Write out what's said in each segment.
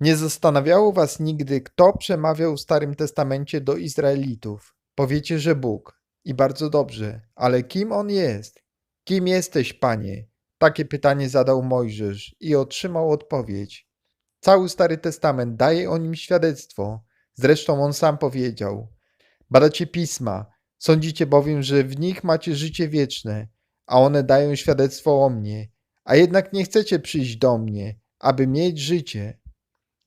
Nie zastanawiało was nigdy, kto przemawiał w Starym Testamencie do Izraelitów? Powiecie, że Bóg. I bardzo dobrze, ale kim on jest? Kim jesteś, panie? Takie pytanie zadał Mojżesz i otrzymał odpowiedź. Cały Stary Testament daje o nim świadectwo. Zresztą on sam powiedział: Badacie pisma, sądzicie bowiem, że w nich macie życie wieczne, a one dają świadectwo o mnie, a jednak nie chcecie przyjść do mnie, aby mieć życie.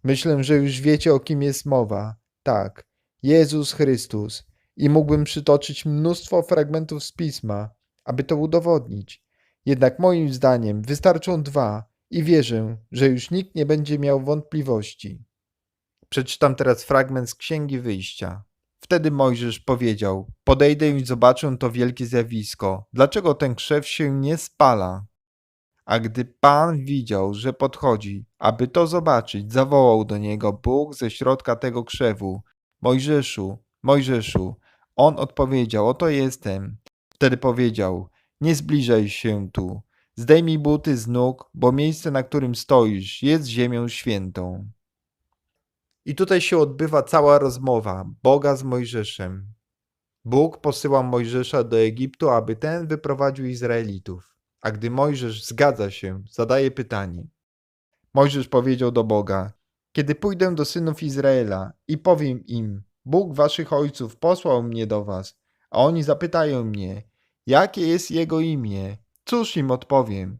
Myślę, że już wiecie, o kim jest mowa. Tak, Jezus Chrystus. I mógłbym przytoczyć mnóstwo fragmentów z pisma, aby to udowodnić. Jednak moim zdaniem wystarczą dwa i wierzę, że już nikt nie będzie miał wątpliwości. Przeczytam teraz fragment z Księgi Wyjścia. Wtedy Mojżesz powiedział: Podejdę i zobaczę to wielkie zjawisko. Dlaczego ten krzew się nie spala? A gdy Pan widział, że podchodzi, aby to zobaczyć, zawołał do niego Bóg ze środka tego krzewu: Mojżeszu, Mojżeszu. On odpowiedział: Oto jestem. Wtedy powiedział: Nie zbliżaj się tu. Zdejmij buty z nóg, bo miejsce, na którym stoisz, jest ziemią świętą. I tutaj się odbywa cała rozmowa Boga z Mojżeszem. Bóg posyła Mojżesza do Egiptu, aby ten wyprowadził Izraelitów. A gdy Mojżesz zgadza się, zadaje pytanie. Mojżesz powiedział do Boga: Kiedy pójdę do synów Izraela i powiem im: Bóg waszych ojców posłał mnie do was, a oni zapytają mnie: Jakie jest jego imię? Cóż im odpowiem?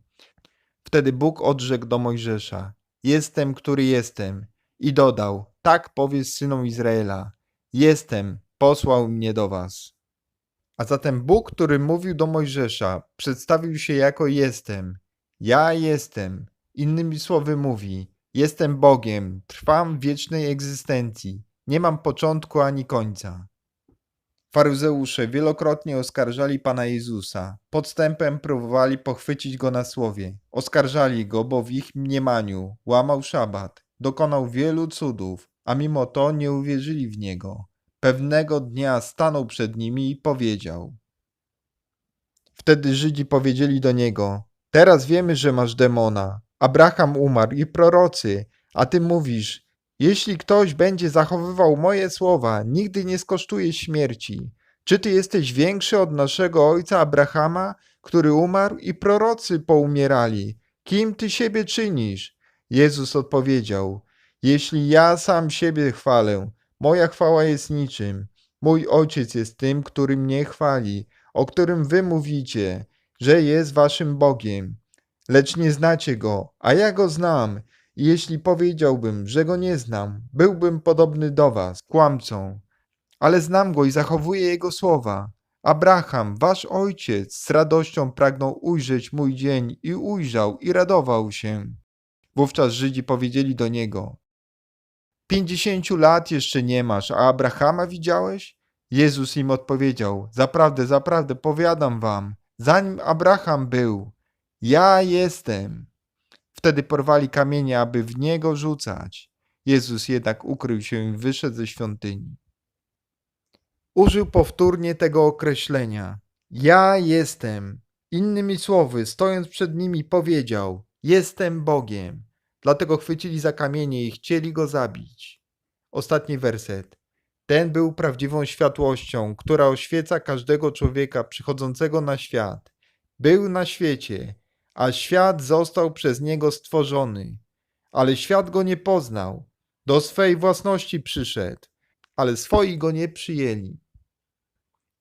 Wtedy Bóg odrzekł do Mojżesza: Jestem, który jestem. I dodał: Tak powiedz synom Izraela: Jestem, posłał mnie do was. A zatem Bóg, który mówił do Mojżesza, przedstawił się jako jestem. Ja jestem. Innymi słowy mówi: Jestem Bogiem, trwam w wiecznej egzystencji. Nie mam początku ani końca. Faryzeusze wielokrotnie oskarżali Pana Jezusa. Podstępem próbowali pochwycić go na słowie. Oskarżali go, bo w ich mniemaniu łamał szabat, dokonał wielu cudów, a mimo to nie uwierzyli w niego. Pewnego dnia stanął przed nimi i powiedział. Wtedy Żydzi powiedzieli do niego: Teraz wiemy, że masz demona. Abraham umarł i prorocy, a ty mówisz: Jeśli ktoś będzie zachowywał moje słowa, nigdy nie skosztuje śmierci. Czy ty jesteś większy od naszego ojca Abrahama, który umarł i prorocy poumierali? Kim ty siebie czynisz? Jezus odpowiedział: Jeśli ja sam siebie chwalę, moja chwała jest niczym. Mój ojciec jest tym, który mnie chwali, o którym wy mówicie, że jest waszym Bogiem. Lecz nie znacie go, a ja go znam. I jeśli powiedziałbym, że go nie znam, byłbym podobny do was, kłamcą. Ale znam go i zachowuję jego słowa. Abraham, wasz ojciec, z radością pragnął ujrzeć mój dzień i ujrzał i radował się. Wówczas Żydzi powiedzieli do niego: Pięćdziesięciu lat jeszcze nie masz, a Abrahama widziałeś? Jezus im odpowiedział: Zaprawdę, zaprawdę, powiadam wam, zanim Abraham był, ja jestem. Wtedy porwali kamienie, aby w niego rzucać. Jezus jednak ukrył się i wyszedł ze świątyni. Użył powtórnie tego określenia: Ja jestem. Innymi słowy, stojąc przed nimi, powiedział: Jestem Bogiem. Dlatego chwycili za kamienie i chcieli go zabić. Ostatni werset. Ten był prawdziwą światłością, która oświeca każdego człowieka przychodzącego na świat. Był na świecie, a świat został przez niego stworzony. Ale świat go nie poznał. Do swej własności przyszedł, ale swoi go nie przyjęli.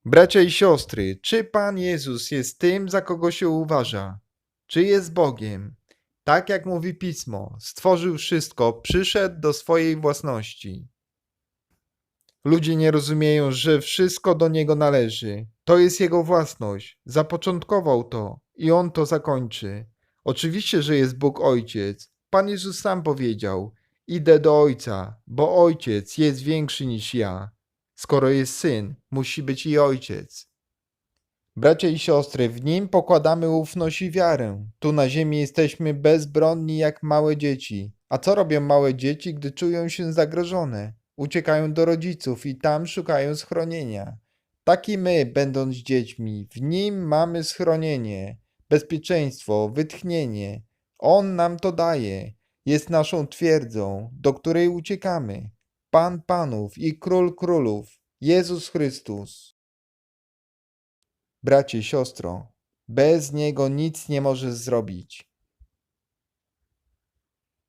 Bracia i siostry, czy Pan Jezus jest tym, za kogo się uważa? Czy jest Bogiem? Tak jak mówi pismo, stworzył wszystko, przyszedł do swojej własności. Ludzie nie rozumieją, że wszystko do niego należy. To jest jego własność. Zapoczątkował to i on to zakończy. Oczywiście, że jest Bóg Ojciec. Pan Jezus sam powiedział: Idę do Ojca, bo Ojciec jest większy niż ja. Skoro jest syn, musi być i ojciec. Bracia i siostry, w nim pokładamy ufność i wiarę. Tu na ziemi jesteśmy bezbronni jak małe dzieci. A co robią małe dzieci, gdy czują się zagrożone? Uciekają do rodziców i tam szukają schronienia. Tak i my, będąc dziećmi, w nim mamy schronienie, bezpieczeństwo, wytchnienie. On nam to daje. Jest naszą twierdzą, do której uciekamy. Pan panów i król królów, Jezus Chrystus. Bracie, siostro, bez Niego nic nie możesz zrobić.